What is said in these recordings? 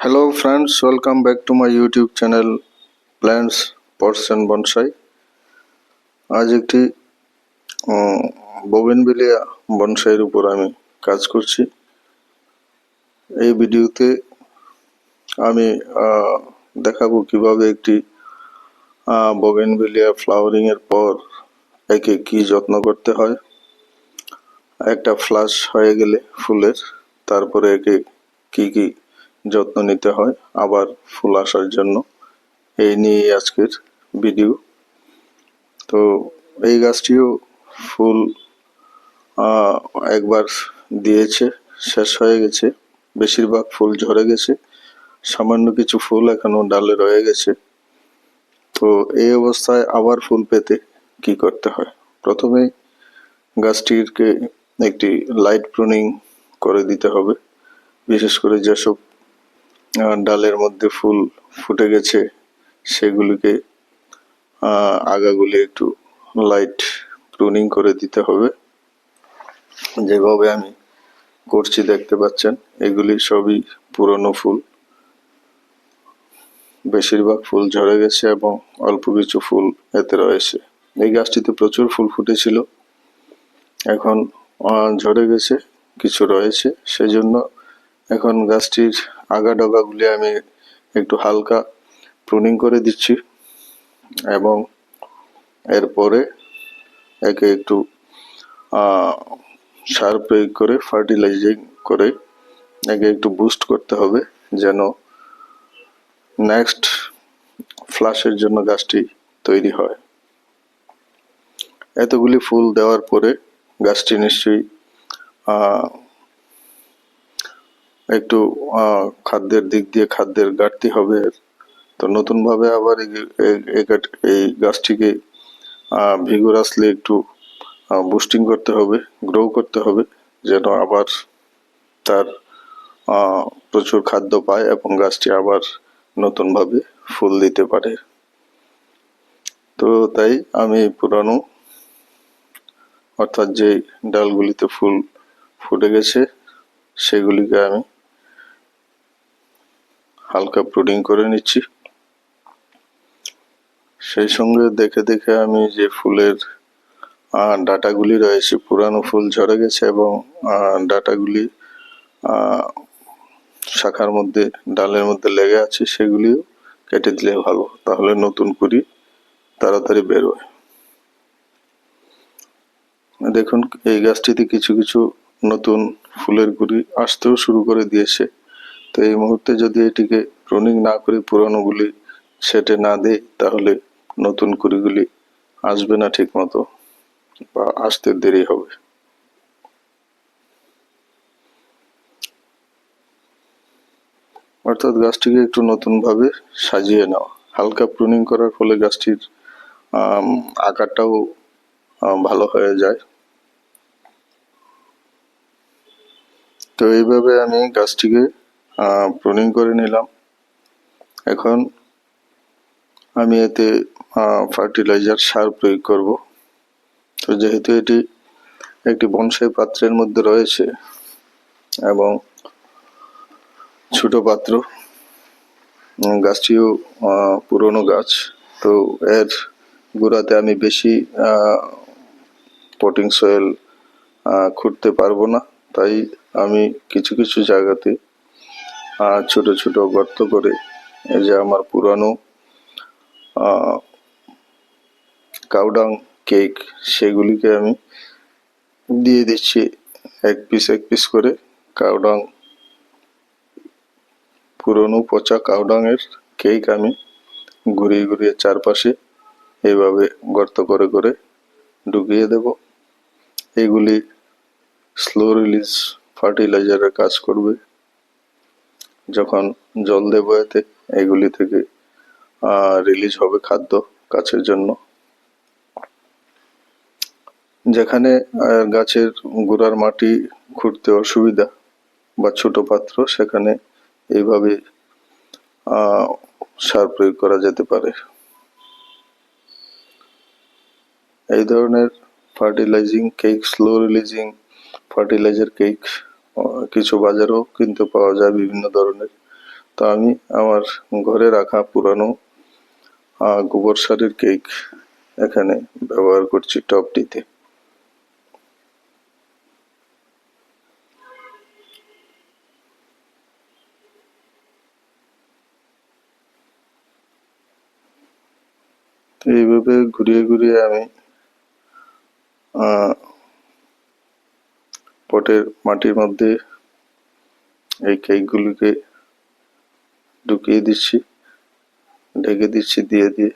Hello friends, welcome back to my YouTube channel Plants Pots and Bonsai. আজ একটি bougainvillea বনসাইয়ের উপর আমি কাজ করছি এই ভিডিওতে আমি দেখাবো কীভাবে একটি বোগেনভিলিয়া ফ্লাওয়ারিং এর পর একে কি যত্ন করতে হয় একটা ফ্লাশ হয়ে গেলে ফুলের তারপরে একে কি কি যত্ন নিতে হয় আবার ফুল আসার জন্য। এই নিয়ে আজকের ভিডিও তো এই গাছটিও ফুল একবার দিয়েছে, শেষ হয়ে গেছে। বেশিরভাগ ফুল ঝরে গেছে। সামান্য কিছু ফুল এখনও ডালে রয়ে গেছে। তো এই অবস্থায় আবার ফুল পেতে কি করতে হয়? প্রথমে গাছটিকে একটি লাইট প্রুনিং করে দিতে হবে। বিশেষ করে যেসব ডালের মধ্যে ফুল ফুটে গেছে, সেগুলিকে আগাগুলি একটু লাইট প্রুনিং করে দিতে হবে। যেভাবে আমি করছি দেখতে পাচ্ছেন, এগুলি সবই পুরনো ফুল। বেশিরভাগ ফুল ঝরে গেছে এবং অল্প কিছু ফুল এতে রয়েছে। এই গাছটিতে প্রচুর ফুল ফুটেছিল। এখন ঝরে গেছে, কিছু রয়েছে, সেজন্য এখন গাছটির আগা ডগাগুলি আমি একটু হালকা প্রুনিং করে দিচ্ছি এবং এরপরে একে একটু সার প্রয়োগ করে ফার্টিলাইজিং করে একে একটু বুস্ট করতে হবে যেন নেক্সট ফ্লাশের জন্য গাছটি তৈরি হয়। এতগুলি ফুল দেওয়ার পরে গাছটি নিশ্চয়ই একটু খাদ্যের দিক দিয়ে খাদ্যের ঘাটতি হবে। তো নতুন ভাবে আবার এই- এই- এই গাছ- এই গাছটিকে ভিগোরাসলি একটু বুস্টিং করতে হবে গ্রো করতে হবে, যেন আবার তার প্রচুর খাদ্য পায় এবং গাছটি আবার নতুন ভাবে ফুল দিতে পারে। তো তাই আমি পুরানো, অর্থাৎ যে ডালগুলিতে ফুল ফুটে গেছে, সেগুলিকে আমি হালকা প্রুডিং করে নিচ্ছি। সেই সঙ্গে দেখে দেখে আমি যে ফুলের ডাটাগুলি রয়েছে, পুরানো ফুল ঝরে গেছে এবং ডাটাগুলি শাখার মধ্যে, ডালের মধ্যে লেগে আছে, সেগুলিও কেটে দিলে ভালো। তাহলে নতুন কুড়ি তাড়াতাড়ি বেরোয়। দেখুন, এই গাছটিতে কিছু কিছু নতুন ফুলের গুড়ি আসতেও শুরু করে দিয়েছে। তো এই মুহূর্তে যদি এটিকে প্রুনিং না করে পুরানোগুলি সেটে না দেই, তাহলে নতুন কুড়িগুলি আসবে না ঠিক মতো বা আসতে দেরি হবে। অর্থাৎ গাছটিকে একটু নতুন ভাবে সাজিয়ে নেওয়া হালকা প্রুনিং করার ফলে গাছটির আকারটাও ভালো হয়ে যায়। তো এইভাবে আমি গাছটিকে প্রুনিং করে নিলাম। এখন আমি এতে ফার্টিলাইজার সার প্রয়োগ করব। তো যেহেতু এটি একটি বনসাই পাত্রের মধ্যে রয়েছে এবং ছোট পাত্র গাছটিও পুরনো গাছ, তো এর গোড়াতে আমি বেশি পটিং সয়েল খুঁড়তে পারব না। তাই আমি কিছু কিছু জায়গাতে ছোট ছোট গর্ত করে এই যে আমার পুরানো কাউডাং কেক, সেগুলিকে আমি দিয়ে দিচ্ছি, এক পিস এক পিস করে কাউডাং, পুরনো পচা কাউডাং এর কেক আমি ঘুরিয়ে ঘুরিয়ে চারপাশে এইভাবে গর্ত করে করে ঢুকিয়ে দেব। এগুলি স্লো রিলিজ ফার্টিলাইজারের কাজ করবে। যখন জল দেব এতে এগুলি থেকে রিলিজ হবে খাদ্য গাছের জন্য। যেখানে গাছের গোড়ার মাটি খুঁড়তে অসুবিধা বা ছোট পাত্র, সেখানে এইভাবে সার প্রয়োগ করা যেতে পারে। এই ধরনের fertilizing cake, slow releasing fertilizer cake কিছু বাজারেও কিনতে পাওয়া যায় বিভিন্ন ধরনের। তো আমি আমার ঘরে রাখা পুরানো গোবর সারের কেক এখানে ব্যবহার করছি টপটিতে এইভাবে ঘুরিয়ে ঘুরিয়ে আমি পটের মাটির মধ্যে এই কেকগুলিকে ঢুকিয়ে দিচ্ছি, ঢেকে দিচ্ছি দিয়ে দিয়ে।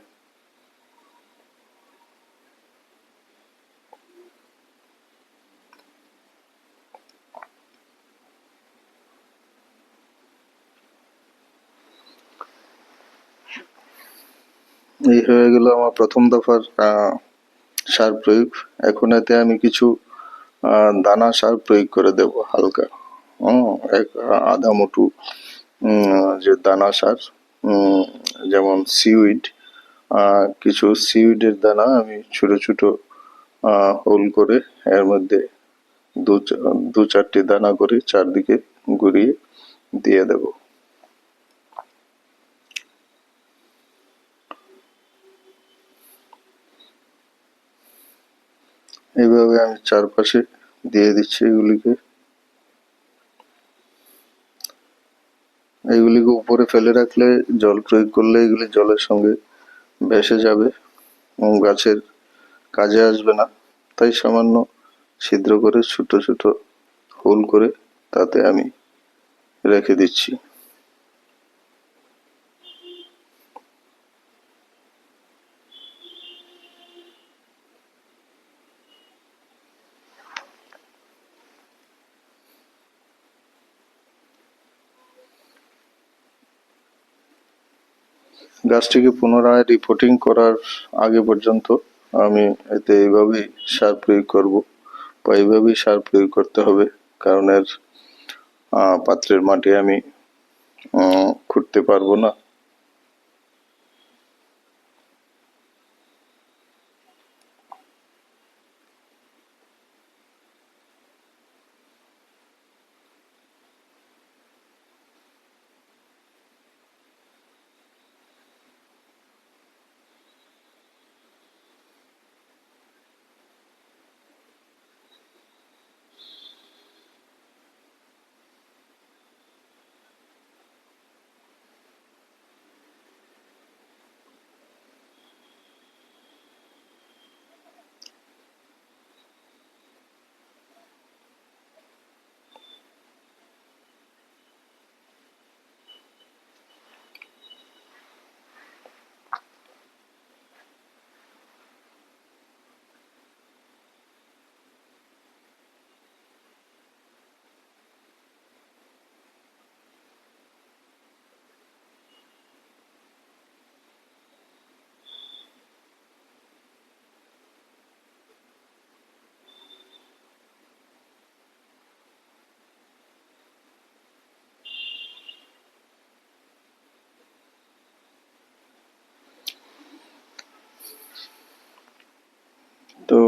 এই হয়ে গেল আমার প্রথম দফার সার প্রয়োগ। এখন এতে আমি কিছু দানা সার প্রয়োগ করে দেব হালকা। এক আধা মুঠু যে দানা সার যেমন সিউইড কিছু সিউইডের দানা আমি ছোট ছোট হোল করে এর মধ্যে দু দু চারটি দানা করে চারদিকে ঘুরিয়ে দিয়ে দেব। এইভাবে আমি চারপাশে দিয়ে দিচ্ছি এগুলিকে। এগুলিকে উপরে ফেলে রাখলে জল প্রয়োগ করলে এগুলি জলের সঙ্গে ভেসে যাবে এবং গাছের কাজে আসবে না। তাই সামান্য ছিদ্র করে ছোট ছোট হোল করে তাতে আমি রেখে দিচ্ছি। গাছটিকে পুনরায় রিপোর্টিং করার আগে পর্যন্ত আমি এতে এইভাবেই সার প্রয়োগ করব বা এইভাবেই সার প্রয়োগ করতে হবে। কারণ এর পাত্রের মাটি আমি খুঁড়তে পারব না তো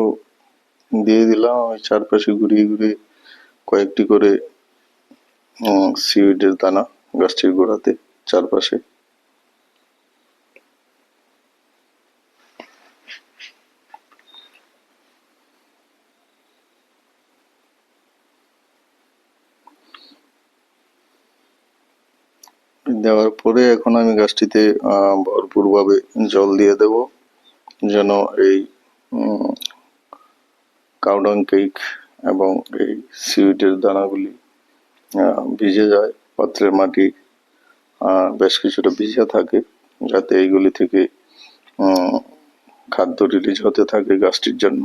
দিয়ে দিলাম, আমি চারপাশে ঘুরিয়ে ঘুরিয়ে কয়েকটি করে সিউডের দানা গাছটির গোড়াতে চারপাশে। দেওয়ার পরে এখন আমি গাছটিতে ভরপুরভাবে জল দিয়ে দেব, যেন এই কাউডাং কেক এবং এই সিউইটের দানাগুলি ভিজে যায় পাত্রের মাটি বেশ কিছুটা ভিজে থাকে যাতে এইগুলি থেকে খাদ্য রিলিজ হতে থাকে গাছটির জন্য।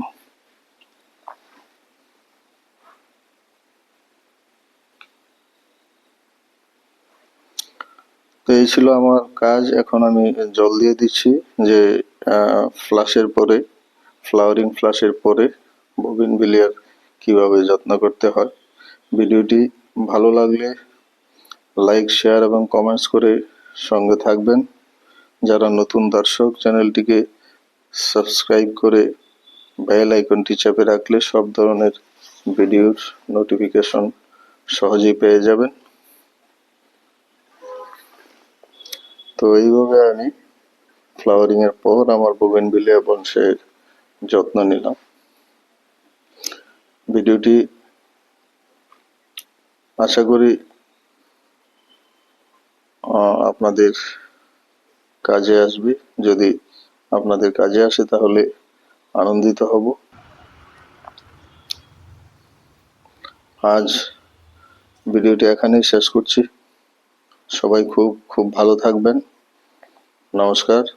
তো এই ছিল আমার কাজ। এখন আমি জল দিয়ে দিচ্ছি যে ফ্লাশের পরে ফ্লাওয়ারিং ফ্লাশের পরে ববিন বিলিয়ার কীভাবে যত্ন করতে হয়। ভিডিওটি ভালো লাগলে লাইক শেয়ার এবং কমেন্টস করে সঙ্গে থাকবেন। যারা নতুন দর্শক, চ্যানেলটিকে সাবস্ক্রাইব করে বেল আইকনটি চেপে রাখলে সব ধরনের ভিডিওর নোটিফিকেশন সহজেই পেয়ে যাবেন। তো এইভাবে আমি ফ্লাওয়ারিং এর পর আমার বোগেনভিলিয়া বংশের যত্ন নিলাম। ভিডিওটি আশা করি আপনাদের কাজে আসবে। যদি আপনাদের কাজে আসে, তাহলে আনন্দিত হব। আজ ভিডিওটি এখানেই শেষ করছি। সবাই খুব খুব ভালো থাকবেন। নমস্কার।